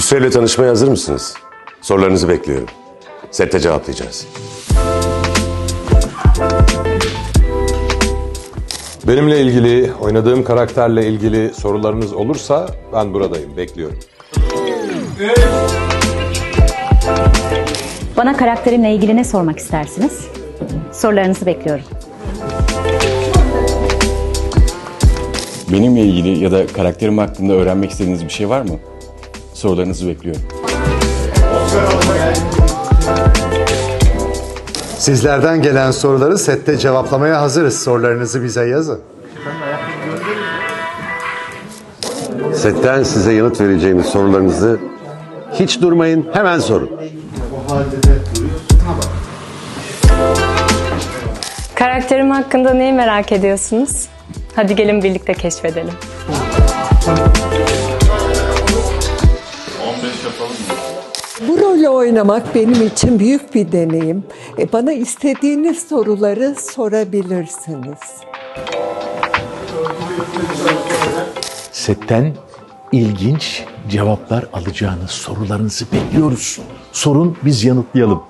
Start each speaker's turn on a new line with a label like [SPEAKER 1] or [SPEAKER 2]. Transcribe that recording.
[SPEAKER 1] süreyle tanışmaya hazır mısınız? Sorularınızı bekliyorum. Sette cevaplayacağız.
[SPEAKER 2] Benimle ilgili, oynadığım karakterle ilgili sorularınız olursa ben buradayım, bekliyorum.
[SPEAKER 3] Bana karakterimle ilgili ne sormak istersiniz? Sorularınızı bekliyorum.
[SPEAKER 4] Benimle ilgili ya da karakterim hakkında öğrenmek istediğiniz bir şey var mı? Sorularınızı bekliyorum.
[SPEAKER 5] Sizlerden gelen soruları sette cevaplamaya hazırız. Sorularınızı bize yazın.
[SPEAKER 1] Setten size yanıt vereceğimiz sorularınızı hiç durmayın, hemen sorun.
[SPEAKER 6] Karakterim hakkında neyi merak ediyorsunuz? Hadi gelin birlikte keşfedelim.
[SPEAKER 7] Bu rolü oynamak benim için büyük bir deneyim. E, Bana istediğiniz soruları sorabilirsiniz.
[SPEAKER 8] Setten ilginç cevaplar alacağınız sorularınızı bekliyoruz. Sorun biz yanıtlayalım.